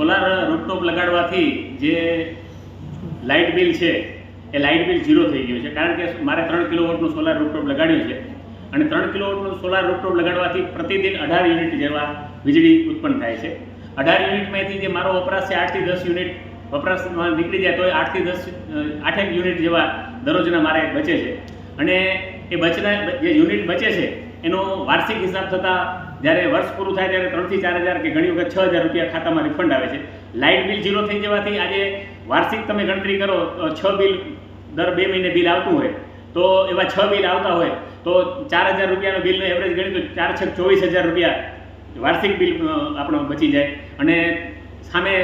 Solar rooftop લગાડવાથી જે light bill છે, એ light bill zero થઈ ગયું છે. કારણ કે મારે ત્રણ કિલોવોટનું સોલાર રૂપટોપ લગાડ્યું છે અને ત્રણ કિલોવોટનું સોલાર રૂપટોપ લગાડવાથી પ્રતિદિન અઢાર યુનિટ જેવા વીજળી ઉત્પન્ન થાય છે. અઢાર યુનિટમાંથી જે મારો વપરાશ છે, આઠથી દસ યુનિટ વપરાશમાં નીકળી જાય તો એ આઠથી દસ, આઠેક યુનિટ જેવા દરરોજના મારે બચે છે. અને એ બચના, જે યુનિટ બચે છે, એનો વાર્ષિક હિસાબ થતાં જ્યારે વર્ષ પૂરું થાય ત્યારે ત્રણથી ચાર હજાર કે ઘણી વખત છ હજાર રૂપિયા ખાતામાં રિફંડ આવે છે. લાઇટ બિલ ઝીરો થઈ જવાથી આજે વાર્ષિક તમે ગણતરી કરો છ બિલ દર બે મહિને બિલ આવતું હોય, તો એવા છ બિલ આવતા હોય, તો ચાર હજાર રૂપિયાનો બિલનો એવરેજ ગણી તો ચાર છ ચોવીસ હજાર રૂપિયા વાર્ષિક બિલ આપણો બચી જાય. અને સામે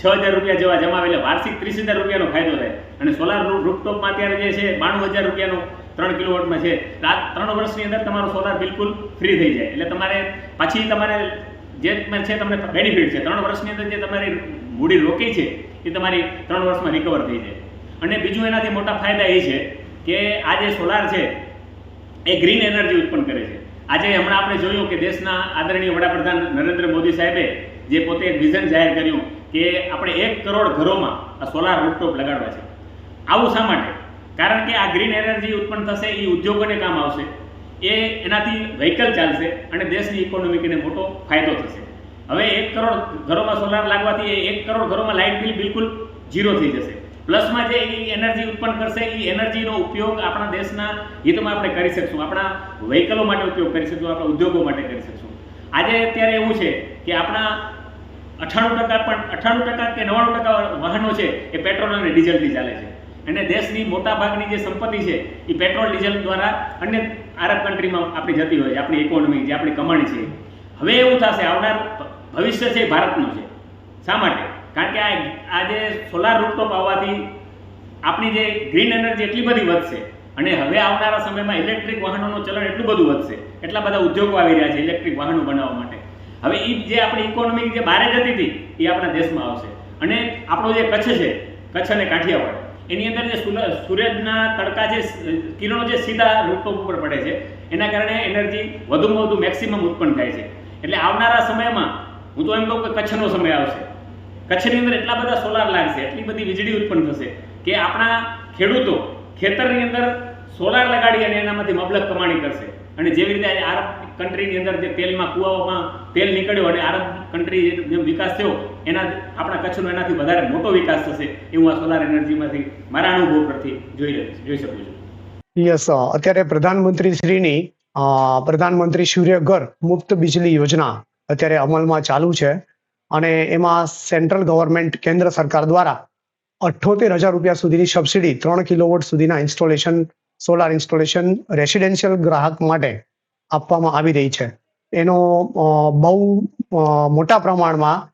છ હજાર રૂપિયા જેવા જમાવે એટલે વાર્ષિક ત્રીસ હજાર રૂપિયાનો ફાયદો થાય. અને સોલાર રૂપટોપમાં અત્યારે જે છે, બાણું હજાર રૂપિયાનો ત્રણ કિલોવોટમાં છે. રાત ત્રણ વર્ષની અંદર તમારો સોલાર બિલકુલ ફ્રી થઈ જાય. એટલે તમારે પાછી તમારે જે છે તમને બેનિફિટ છે. ત્રણ વર્ષની અંદર જે તમારી મૂડી રોકી છે, એ તમારી ત્રણ વર્ષમાં રિકવર થઈ જાય. અને બીજું એનાથી મોટા ફાયદા એ છે કે આ જે સોલાર છે, એ ગ્રીન એનર્જી ઉત્પન્ન કરે છે. આજે હમણાં આપણે જોયું કે દેશના આદરણીય વડાપ્રધાન નરેન્દ્ર મોદી સાહેબે જે પોતે એક વિઝન જાહેર કર્યું કે આપણે એક કરોડ ઘરોમાં આ સોલાર રૂપટોપ લગાડવા છે. આવું શા માટે? કારણ કે આ ગ્રીન એનર્જી ઉત્પન્ન થશે એ ઉદ્યોગોને કામ આવશે. એ એનાથી વ્હીકલ ચાલશે અને દેશની ઇકોનોમીને મોટો ફાયદો થશે. હવે એક કરોડ ઘરોમાં સોલાર લાગવાથી એક કરોડ ઘરોમાં લાઇટ બિલ બિલકુલ ઝીરો થઈ જશે. પ્લસમાં જે એ એનર્જી ઉત્પન્ન કરશે એ એનર્જીનો ઉપયોગ આપણા દેશના હિતમાં આપણે કરી શકશું. આપણા વ્હીકલો માટે ઉપયોગ કરી શકશું, આપણા ઉદ્યોગો માટે કરી શકશું. આજે અત્યારે એવું છે કે આપણા અઠ્ઠાણું ટકા પણ અઠ્ઠાણું ટકા કે નવ્વાણું ટકા વાહનો છે એ પેટ્રોલ અને ડીઝલથી ચાલે છે. અને દેશની મોટા ભાગની જે સંપત્તિ છે, એ પેટ્રોલ, ડીઝલ દ્વારા અન્ય આરબ કન્ટ્રીમાં આપણી જતી હોય છે આપણી ઇકોનોમી જે આપણી કમાણી છે. હવે એવું થશે, આવનાર ભવિષ્ય છે ભારતનું છે. શા માટે? કારણ કે આ આજે સોલાર રૂપટોપ આવવાથી આપણી જે ગ્રીન એનર્જી એટલી બધી વધશે અને હવે આવનારા સમયમાં ઇલેક્ટ્રિક વાહનોનું ચલણ એટલું બધું વધશે. એટલા બધા ઉદ્યોગો આવી રહ્યા છે ઇલેક્ટ્રિક વાહનો બનાવવા માટે. હવે એ જે આપણી ઇકોનોમી જે બહાર જતી હતી, એ આપણા દેશમાં આવશે. અને આપણો જે કચ્છ છે, કચ્છ અને કાઠિયાવાડ એની અંદર જે સૂરજના તડકા જે કિરણો જે સીધા રૂપટોપ ઉપર પડે છે, એના કારણે એનર્જી વધુમાં વધુ મેક્સિમમ ઉત્પન્ન થાય છે. એટલે આવનારા સમયમાં, હું તો એમ કહું કે કચ્છનો સમય આવશે. કચ્છની અંદર એટલા બધા સોલાર લાગશે, એટલી બધી વીજળી ઉત્પન્ન થશે કે આપણા ખેડૂતો ખેતરની અંદર સોલાર લગાડી અને એનામાંથી મબલક કમાણી કરશે. અને જેવી રીતે આરબ કન્ટ્રીની અંદર જે તેલમાં કુવાઓમાં તેલ નીકળ્યો અને આરબ કન્ટ્રી જેમ વિકાસ થયો, એના આપણા કચ્છનો એનાથી વધારે મોટો વિકાસ થશે એવું આ સોલાર એનર્જીમાંથી મારા અનુભવ પરથી જોઈ જોઈ શકું છું. યસ અત્યારે પ્રધાનમંત્રી શ્રીની પ્રધાનમંત્રી સૂર્યઘર મુક્ત બિજલી યોજના અત્યારે અમલમાં ચાલુ છે. અને એમાં સેન્ટ્રલ ગવર્મેન્ટ કેન્દ્ર સરકાર દ્વારા અઠ્ઠોતેર હજાર રૂપિયા સુધીની સબસિડી ત્રણ કિલોવોટ સુધીના ઇન્સ્ટોલેશન સોલાર ઇન્સ્ટોલેશન રેસિડેન્શિયલ ગ્રાહક માટે આપવામાં આવી રહી છે. એનો બહુ મોટા પ્રમાણમાં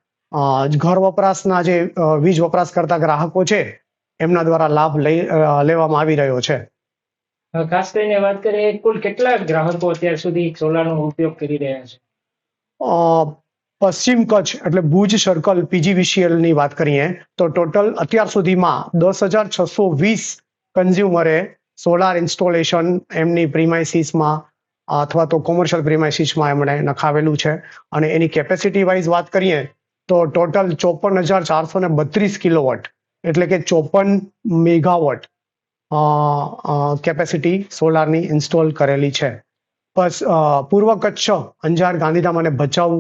ઘર વપરાશના જે વીજ વપરાશ કરતા ગ્રાહકો છે એમના દ્વારા લાભ લઈ લેવામાં આવી રહ્યો છે. ખાસ કરીને વાત કરીએ કુલ કેટલા ગ્રાહકો અત્યાર સુધી સોલારનો ઉપયોગ કરી રહ્યા છે? પશ્ચિમ કચ્છ એટલે ભુજ સર્કલ પીજીવીસીએલની વાત કરીએ તો ટોટલ અત્યાર સુધીમાં દસ હજાર છસો વીસ કન્ઝ્યુમરે સોલાર ઇન્સ્ટોલેશન એમની પ્રીમાઇસીસમાં અથવા તો કોમર્શિયલ પ્રીમાઇસીસમાં એમણે નખાવેલું છે. અને એની કેપેસિટી વાઇઝ વાત કરીએ, તો ટોટલ ચોપન હજાર ચારસો ને બત્રીસ કિલોવોટ, એટલે કે ચોપન મેગાવોટ કેપેસિટી સોલારની ઇન્સ્ટોલ કરેલી છે. બસ પૂર્વ કચ્છ અંજાર ગાંધીધામ અને ભચાઉ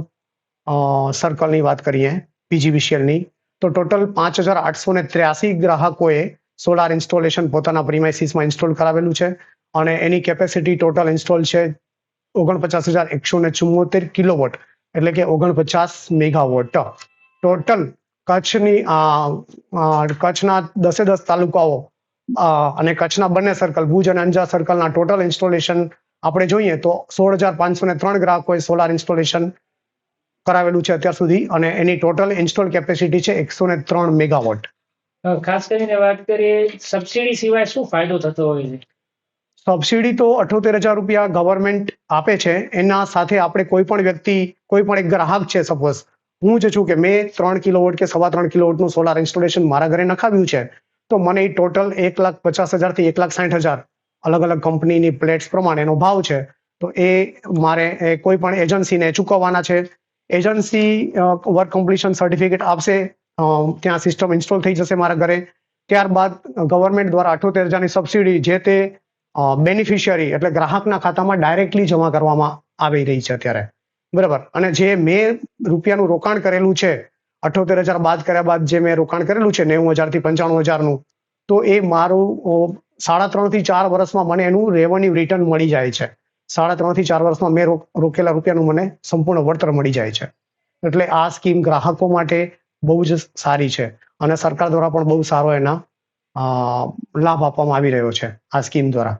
સર્કલની વાત કરીએ પીજીવીસીએલની તો ટોટલ પાંચ હજાર આઠસો ને ત્ર્યાસી ગ્રાહકોએ સોલાર ઇન્સ્ટોલેશન પોતાના પ્રિમાઇસીસમાં ઇન્સ્ટોલ કરાવેલું છે અને એની કેપેસિટી ટોટલ ઇન્સ્ટોલ છે ઓગણપચાસ હજાર એકસો ને ચુમ્મોતેર કિલોવોટ એટલે કે ઓગણપચાસ મેગાવોટ. ટોટલ કચ્છની કચ્છના દસે દસ તાલુકાઓ અને કચ્છના બંને સર્કલ ભુજ અને અંજા સર્કલના ટોટલ ઇન્સ્ટોલેશન આપણે જોઈએ તો સોળ હજાર પાંચસો ને ત્રણ ગ્રાહકોએ સોલાર ઇન્સ્ટોલેશન કરાવેલું છે અત્યાર સુધી અને એની ટોટલ ઇન્સ્ટોલ કેપેસિટી છે એકસો ને ત્રણ મેગાવોટ. ખાસ કરીને વાત કરીએ સબસિડી સિવાય શું ફાયદો થતો હોય છે? સબસિડી તો અઠોતેર હજાર રૂપિયા ગવર્મેન્ટ આપે છે. એના સાથે આપણે કોઈ પણ વ્યક્તિ, કોઈ પણ એક ગ્રાહક છે સપોઝ હું જ છું કે મેં ત્રણ કિલોવોટ કે સવા ત્રણ કિલોવોટનું સોલાર ઇન્સ્ટોલેશન મારા ઘરે નખાવ્યું છે, તો મને એ ટોટલ એક લાખ પચાસ હજારથી એક લાખ સાઠ હજાર અલગ અલગ કંપનીની પ્લેટ્સ પ્રમાણે એનો ભાવ છે. તો એ મારે કોઈ પણ એજન્સીને ચૂકવવાના છે. એજન્સી વર્ક કમ્પ્લીશન સર્ટિફિકેટ આપશે. ત્યાં સિસ્ટમ ઇન્સ્ટોલ થઈ જશે મારા ઘરે. ત્યારબાદ ગવર્મેન્ટ દ્વારા અઠોતેર હજારની સબસિડી જે તે બેનિફિશિયરી એટલે ગ્રાહકના ખાતામાં ડાયરેક્ટલી જમા કરવામાં આવી રહી છે અત્યારે. બરાબર? અને જે મેં રૂપિયાનું રોકાણ કરેલું છે અઠોતેર હજાર બાદ કર્યા બાદ જે મેં રોકાણ કરેલું છે નેવું હજારથી પંચાણું હજારનું તો એ મારું સાડા ત્રણથી ચાર વર્ષમાં મને એનું રેવન્યુ રિટર્ન મળી જાય છે. સાડા ત્રણથી ચાર વર્ષમાં મેં રોકેલા રૂપિયાનું મને સંપૂર્ણ વળતર મળી જાય છે. એટલે આ સ્કીમ ગ્રાહકો માટે બહુ જ સારી છે. અને સરકાર દ્વારા પણ બહુ સારો એના લાભ આપવામાં આવી રહ્યો છે આ સ્કીમ દ્વારા.